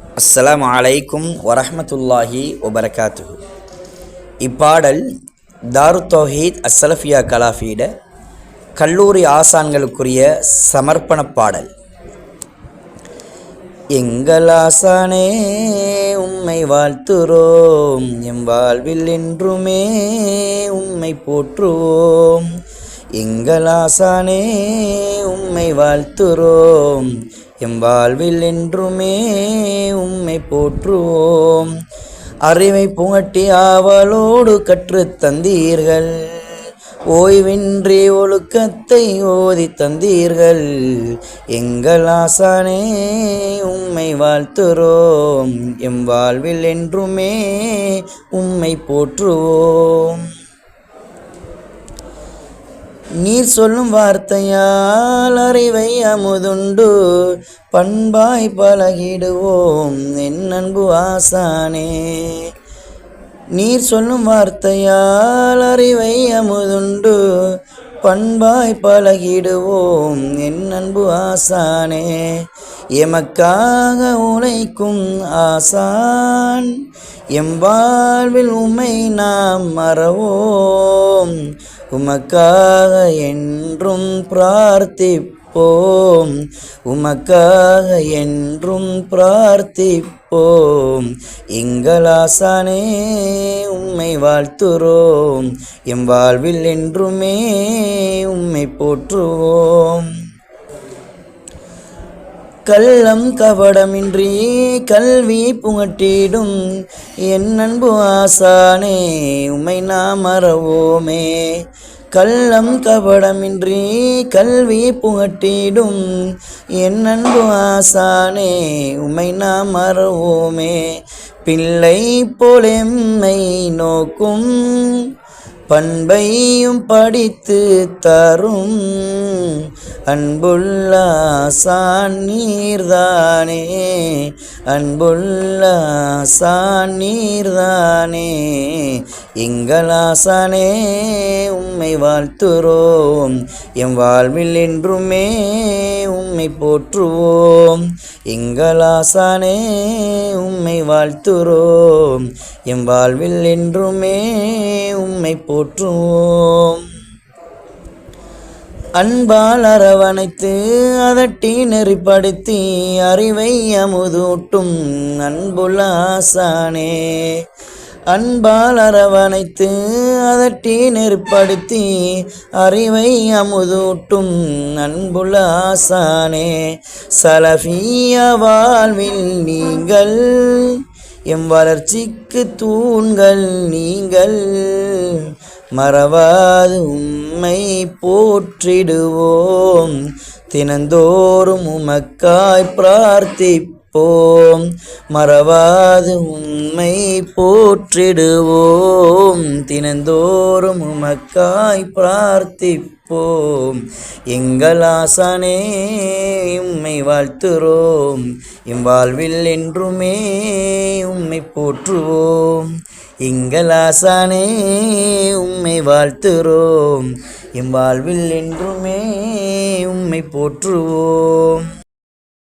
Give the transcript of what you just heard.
அஸ்லாம் அலைக்கும் வரஹ்மத்துல்லாஹி வபரகாத்து இப்பாடல் தாரு தோஹீத் அஸ்ஸலஃபியா கலாஃபீட கல்லூரி ஆசான்களுக்குரிய சமர்ப்பண பாடல். எங்கள் ஆசானே உம்மை வாழ்த்துறோம். எம் வாழ்வில் என்றுமே உம்மை போற்றுவோம். எங்கள் ஆசானே உம்மை வாழ்த்துறோம். எம் வாழ்வில் என்றுமே உம்மை போற்றுவோம். அறிவை புகட்டி ஆவலோடு கற்றுத் தந்தீர்கள். ஓய்வின்றி ஒழுக்கத்தை ஓதி தந்தீர்கள். எங்கள் ஆசானே உம்மை வாழ்த்துறோம். எம் வாழ்வில் என்றுமே உம்மை போற்றுவோம். நீர் சொல்லும் வார்த்தையால் அறிவை அமுதுண்டு பண்பாய் பழகிடுவோம் என் அன்பு ஆசானே. நீர் சொல்லும் வார்த்தையால் அறிவை அமுதுண்டு பண்பாய் பழகிடுவோம் என் அன்பு ஆசானே. எமக்காக உழைக்கும் ஆசான் எம் வாழ்வில் உமை நாம் மறவோம் உமக்காக என்றும் பிரார்த்திப்போம். உமக்காக என்றும் பிரார்த்திப்போம். எங்கள் ஆசானே உம்மை வாழ்த்துறோம். எம் வாழ்வில் என்றுமே உம்மை போற்றுவோம். கள்ளம் கபடமின்றி கல்வி புகட்டிடும். என் அன்பு ஆசானே உமை நாம் மறவோமே கள்ளம் கபடமின்றி கல்வி புகட்டிடும். என் அன்பு ஆசானே உமை நாம் மறவோமே பிள்ளை போலெம்மை நோக்கும் பண்பையும் படித்து தரும். அன்புள்ள ஆசான் நீர்தானே அன்புள்ள ஆசான் நீர்தானே எங்களாசானே உம்மை வாழ்த்துறோம். எம் வாழ்வில் என்றுமே உம்மை போற்றுவோம். எங்களாசானே உம்மை வாழ்த்துறோம். எம் வாழ்வில் என்றுமே உம்மை போற்றுவோம். அன்பால் அரவணைத்து அதட்டி நெறிப்படுத்தி அறிவை அமுதூட்டும் அன்புலாசானே அன்பால் அரவணைத்து அதட்டி நெருப்படுத்தி அறிவை அமுதூட்டும் அன்புள்ள ஆசானே. சலஃபிய வாழ்வில் நீங்கள் எம் வளர்ச்சிக்கு தூண்கள் நீங்கள் மறவாது உம்மை போற்றிடுவோம். தினந்தோறும் உமக்காய் பிரார்த்திப்போம். மறவாது உம்மை போற்றிடுவோம். தினந்தோறும் உமக்காய் பிரார்த்திப்போம். எங்கள் ஆசானே உம்மை வாழ்த்துறோம். இம்வாழ்வில் என்றுமே உம்மை போற்றுவோம். எங்கள் ஆசானே உம்மை வாழ்த்துறோம். எம் வாழ்வில் என்றுமே உம்மை போற்றுவோம்.